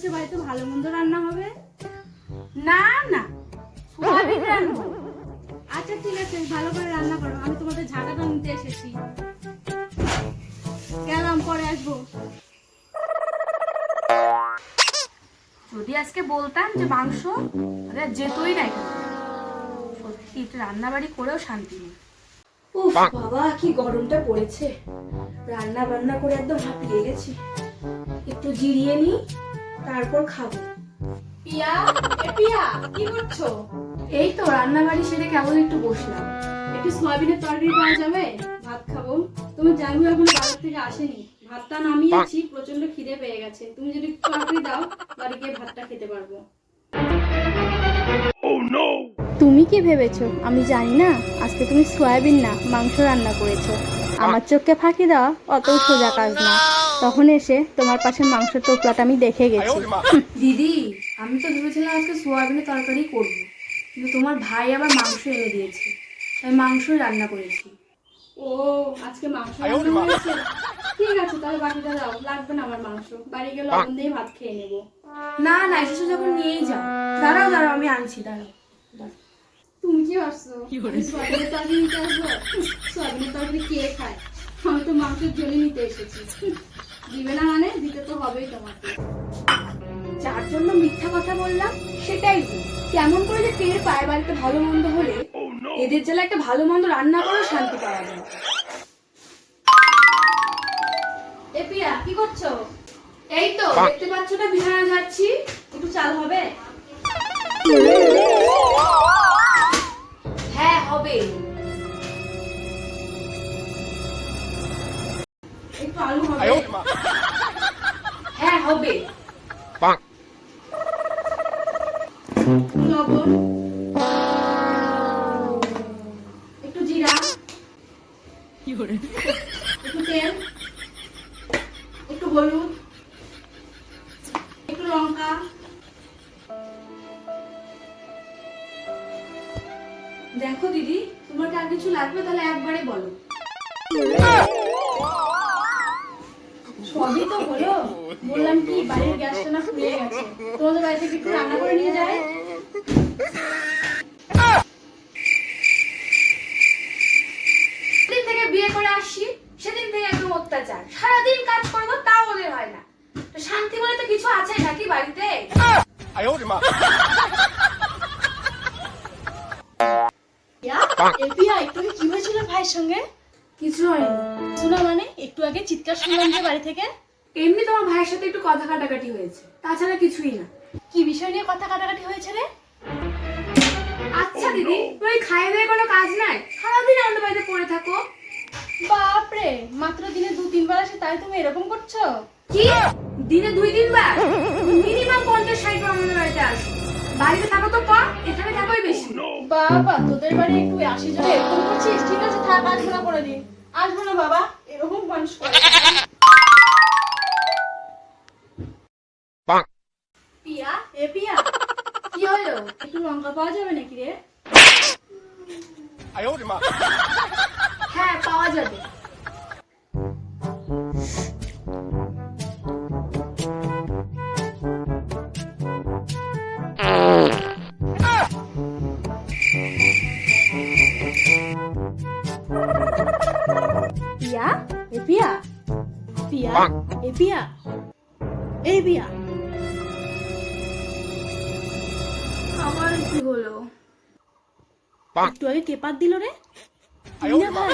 বলছে বাড়িতে ভালো মন্দ রান্না হবে? না না সোয়াবিন রান্না আচ্ছা ঠিক আছে ভালো করে রান্না করো আমি তোমাদের ঝাঁটাটা নিতে এসেছি। গেলাম পরে আসব। যদি আজকে বলতাম যে মাংস যেতই না এখানে। সত্যি একটু রান্নাবাড়ি করেও শান্তি নেই। উফ বাবা কি গরমটা পড়েছে। রান্না বান্না করে একদম হাঁপিয়ে গেছি। একটু জিরিয়ে নি তারপর খাব। পিয়া এ পিয়া কি করছ? এই তো রান্না বাড়ি সেরে কেমন একটু বসলাম। একটু সয়াবিনের তরকারি পাওয়া যাবে? ভাত খাব। তুমি জানব এখন বাজার থেকে আসেনি। ভাতটা নামিয়েছি প্রচণ্ড খিদে পেয়ে গেছে। তুমি যদি একটু তরকারি দাও বাড়ি গিয়ে ভাতটা খেতে পারব। তুমি কি ভেবেছো? আমি জানি না। আজকে তুমি সয়াবিন না মাংস রান্না করেছ। আমার চোখকে ফাঁকি দেওয়া অত সোজা কাজ না। তখন এসে তোমার পাশে মাংস টোপলাটা আমি দেখে গেছি। দিদি আমি তো ভেবেছিলাম আজকে সোয়াবিনের তরকারি করব কিন্তু তোমার ভাই আবার মাংস এনে দিয়েছে। তাই মাংসই রান্না করেছি। ও আজকে মাংস রান্না হয়েছে। ঠিক আছে তাহলে বাকিটা দাও। লাগবে না আমার মাংস। বাড়ি গেলে লবণ দিয়ে ভাত খেয়ে নেব। না না এসেছ যখন নিয়েই যাও। দাঁড়াও দাঁড়াও আমি আনছি দাঁড়াও। তুমি কি ভাবছ? সয়াবিনের তরকারি নিতে আসব? সয়াবিনের তরকারি কে খায়? আমি তো মাংসের জন্য নিতে এসেছি। দিবে না মানে দিতে তো হবেই তোমাকে। যার জন্য মিথ্যা কথা বললাম, সেটাই কেমন করে যে টের পায় বাড়িতে ভালো মন্দ হলে, এদের জেলা একটা ভালো মন্দ রান্না করেও শান্তি পাওয়া যায় এ পিয়া, কি করছ? এই তো, দেখতে পাচ্ছ না বিছানা যাচ্ছি একটু চাল হবে? হবে। একটু লবণ। একটু জিরা। একটু তেল। একটু হলুদ। একটু লঙ্কা। দেখো দিদি তোমার কি আর কিছু লাগবে? তাহলে একবারে বলো। সবই তো হলো। বললাম কি বাড়ির গ্যাসটা না গেছে। তোমাদের বাড়ি থেকে একটু রান্না করে নিয়ে যায়? হয় শান্তি তো কিছু নাকি বাড়িতে? হয়েছিল ভাইয়ের সঙ্গে? কিছু হয়নি। শোনা মানে? একটু আগে চিৎকার শুনলাম যে বাড়ি থেকে। এমনি তোমার ভাইয়ের সাথে একটু কথা কাটাকাটি হয়েছে। তাছাড়া কিছুই না। কি বিষয় নিয়ে কথা কাটাকাটি হয়েছে রে? আচ্ছা দিদি তুমি খাইয়ে দিয়ে কোনো কাজ নাই? সারাদিন আমাদের বাড়িতে পড়ে থাকো। বাপরে মাত্র দিনে দু তিনবার আসে তাই তুমি এরকম করছ? কি? দিনে দুই তিনবার? মিনিমাম পঞ্চাশ ষাট বার আমাদের বাড়িতে আসো। বাড়িতে থাকো তো কম এখানে থাকোই বেশি। বাবা তোদের বাড়ি একটু আসি জন্য এরকম করছিস ঠিক আছে থাক আসব না করে দিন আসব না বাবা এরকম মানুষ করে। পিয়া? এ পিয়া? কি হলো? একটু লঙ্কা পাওয়া যাবে নাকি রে? হ্যাঁ পাওয়া যাবে। পিয়া এ পিয়া পিয়া এ পিয়া এ পিয়া আবার কি হলো? একটু আগে কেপার দিল রে? ভাই।